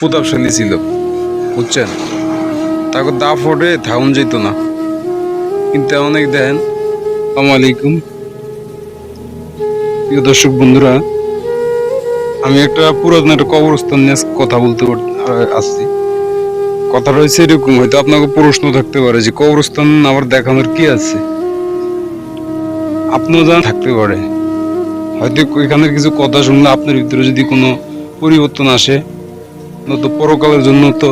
প্রতাপশালী ছিল। বুঝছেন? তাকে দা ফোটে থাউন যেত না। কিন্তু অনেক দেন আলাইকুম। প্রিয় দর্শক বন্ধুরা, আমি একটা পুরাতন একটা কবরস্থান নিয়ে কথা বলতে আসছি। কথা রয়েছে এরকম, হয়তো আপনাকে প্রশ্ন থাকতে পারে যে কবরস্থান আবার দেখানোর কি আছে? আপনিও জানা থাকতে পারে। হয়তো এখানের কিছু কথা শুনলে আপনার ভিতরে যদি কোনো পরিবর্তন আসে তো পরকালের জন্য তো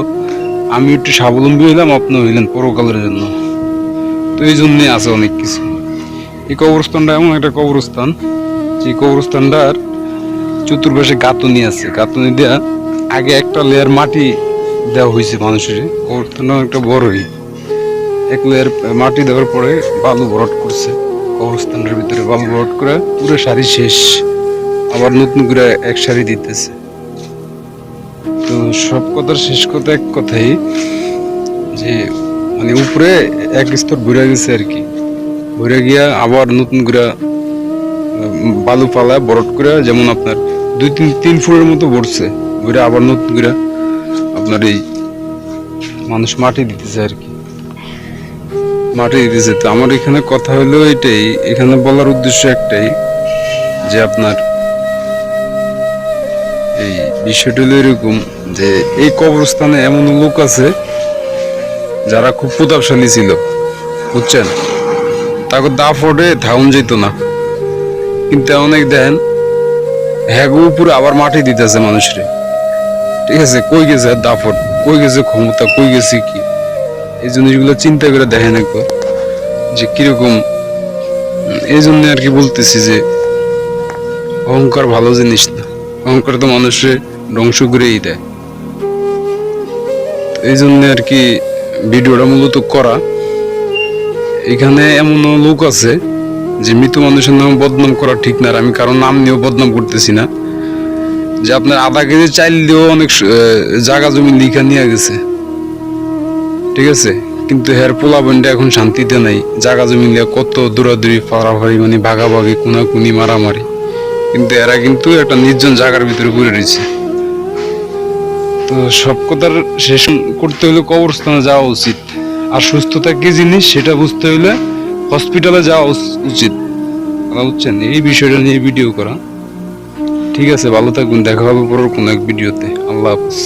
আমি একটু স্বাবলম্বী হইলাম, আপনি হইলেন পরকালের জন্য। তো এই জন্যে আছে অনেক কিছু। এই কবরস্থানটা এমন একটা কবরস্থান, যে কবরস্থানটার চতুর্পাশে গাঁথনি আছে। গাঁথনি দেওয়া আগে একটা লেয়ার মাটি দেওয়া হয়েছে মানুষের। কবরস্থানটা অনেকটা বড়ই। এক লেয়ার মাটি দেওয়ার পরে বালু ভরট করছে। কবরস্থানের ভিতরে বালু ভরট করে পুরো সারি শেষ। আবার নতুন করে এক সারি দিতেছে। সব কথার শেষ কথা এক কথাই যে মানে উপরে এক স্তর ঘুরে গেছে আর কি। ঘুরে গিয়া আবার নতুন করে বালু পালা, বরট করে যেমন আপনার দুই তিন তিন ফুটের মতো ভরছে। ঘুরে আবার নতুন করে আপনার এই মানুষ মাটি দিতেছে আর কি। মাটি দিতেছে। তো আমার এখানে কথা হলো এটাই। এখানে বলার উদ্দেশ্য একটাই যে আপনার এই বিষয়টা হলো এরকম যে এই কবরস্থানে এমন লোক আছে যারা খুব প্রতাপশালী ছিল, বুঝছেন? তাকে দা ফোটে থাউন যেত না। কিন্তু অনেক দেন হ্যাগো উপরে আবার মাটি দিতেছে মানুষরে। ঠিক আছে, কই গেছে দা ফোট কই গেছে ক্ষমতা? কই গেছে কি? এই জিনিসগুলো চিন্তা করে দেখেন একবার, যে কীরকম। এই জন্য আর কি বলতেছি যে, অহংকার ভালো জিনিস না। অহংকার তো মানুষের ধ্বংস করেই দেয়। এই জন্য আর কি ভিডিওটা মূলত করা। এখানে এমন লোক আছে যে মৃত মানুষের নাম বদনাম করা ঠিক না আমি কারও নাম নিয়েও বদনাম করতেছি না। যে আপনার আধা কেজি চাইল দিয়েও অনেক জায়গা জমি লিখা নিয়ে গেছে। ঠিক আছে? কিন্তু হের পোলা বন্ডা এখন শান্তিতে নাই। জায়গা জমি নিয়ে কত দৌড়াদৌড়ি, ফাড়াফাড়ি মানে ভাগাভাগি, কুনাকুনি, মারামারি। কিন্তু এরা কিন্তু একটা নির্জন জায়গার ভিতরে ঘুরে রয়েছে। তো সব কথার শেষ করতে হলে কবরস্থানে যাওয়া উচিত। আর সুস্থতা কি জিনিস সেটা বুঝতে হলে হসপিটালে যাওয়া উচিত। বুঝছেন? এই বিষয়টা নিয়ে ভিডিও করা। ঠিক আছে, ভালো থাকবেন দেখা হবে পরের কোনো এক ভিডিওতে আল্লাহ হাফিজ।